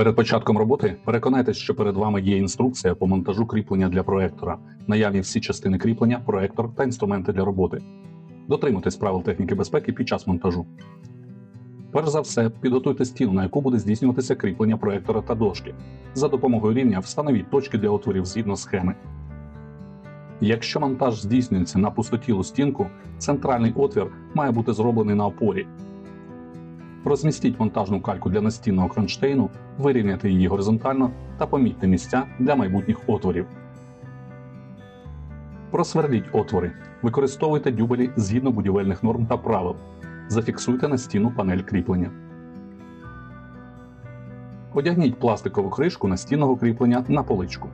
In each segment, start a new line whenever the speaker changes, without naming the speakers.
Перед початком роботи переконайтесь, що перед вами є інструкція по монтажу кріплення для проектора, наявні всі частини кріплення, проектор та інструменти для роботи. Дотримуйтесь правил техніки безпеки під час монтажу. Перш за все, підготуйте стіну, на яку буде здійснюватися кріплення проектора та дошки. За допомогою рівня встановіть точки для отворів згідно схеми. Якщо монтаж здійснюється на пустотілу стінку, центральний отвір має бути зроблений на опорі. Розмістіть монтажну кальку для настінного кронштейну, вирівняйте її горизонтально та помітьте місця для майбутніх отворів. Просвердіть отвори. Використовуйте дюбелі згідно будівельних норм та правил. Зафіксуйте на стіну панель кріплення. Одягніть пластикову кришку настінного кріплення на поличку.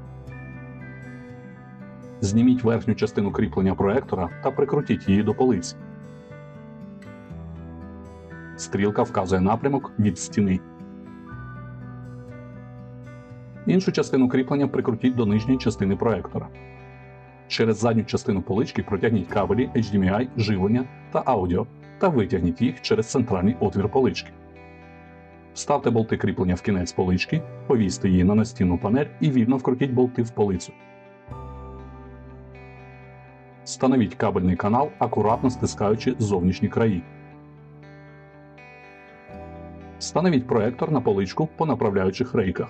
Зніміть верхню частину кріплення проектора та прикрутіть її до полиці. Стрілка вказує напрямок від стіни. Іншу частину кріплення прикрутіть до нижньої частини проектора. Через задню частину полички протягніть кабелі HDMI, живлення та аудіо та витягніть їх через центральний отвір полички. Вставте болти кріплення в кінець полички, повісьте її на настінну панель і вільно вкрутіть болти в полицю. Встановіть кабельний канал, акуратно стискаючи зовнішні краї. Встановіть проектор на поличку по направляючих рейках.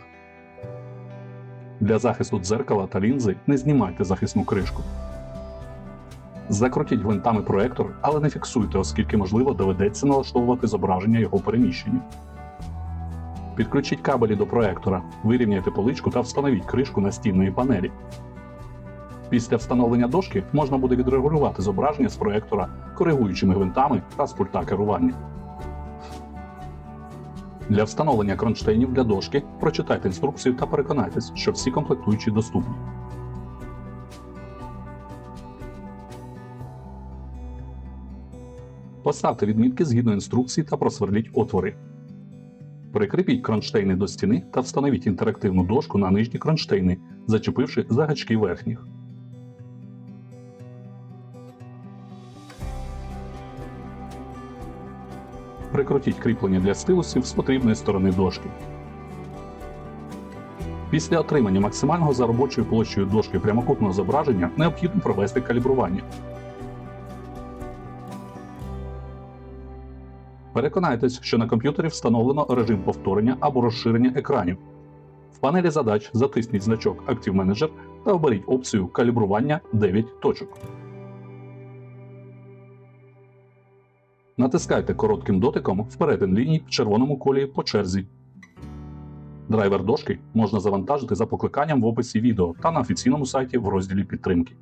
Для захисту дзеркала та лінзи не знімайте захисну кришку. Закрутіть гвинтами проектор, але не фіксуйте, оскільки можливо доведеться налаштовувати зображення його переміщення. Підключіть кабелі до проектора, вирівняйте поличку та встановіть кришку настінної панелі. Після встановлення дошки можна буде відрегулювати зображення з проектора коригуючими гвинтами та з пульта керування. Для встановлення кронштейнів для дошки прочитайте інструкцію та переконайтесь, що всі комплектуючі доступні. Поставте відмітки згідно інструкції та просверліть отвори. Прикріпіть кронштейни до стіни та встановіть інтерактивну дошку на нижні кронштейни, зачепивши за гачки верхніх. Прикрутіть кріплення для стилусів з потрібної сторони дошки. Після отримання максимального за робочою площею дошки прямокутного зображення необхідно провести калібрування. Переконайтесь, що на комп'ютері встановлено режим повторення або розширення екранів. В панелі задач затисніть значок Active Manager та оберіть опцію калібрування 9 точок. Натискайте коротким дотиком в перетин ліній в червоному колі по черзі. Драйвер дошки можна завантажити за покликанням в описі відео та на офіційному сайті в розділі підтримки.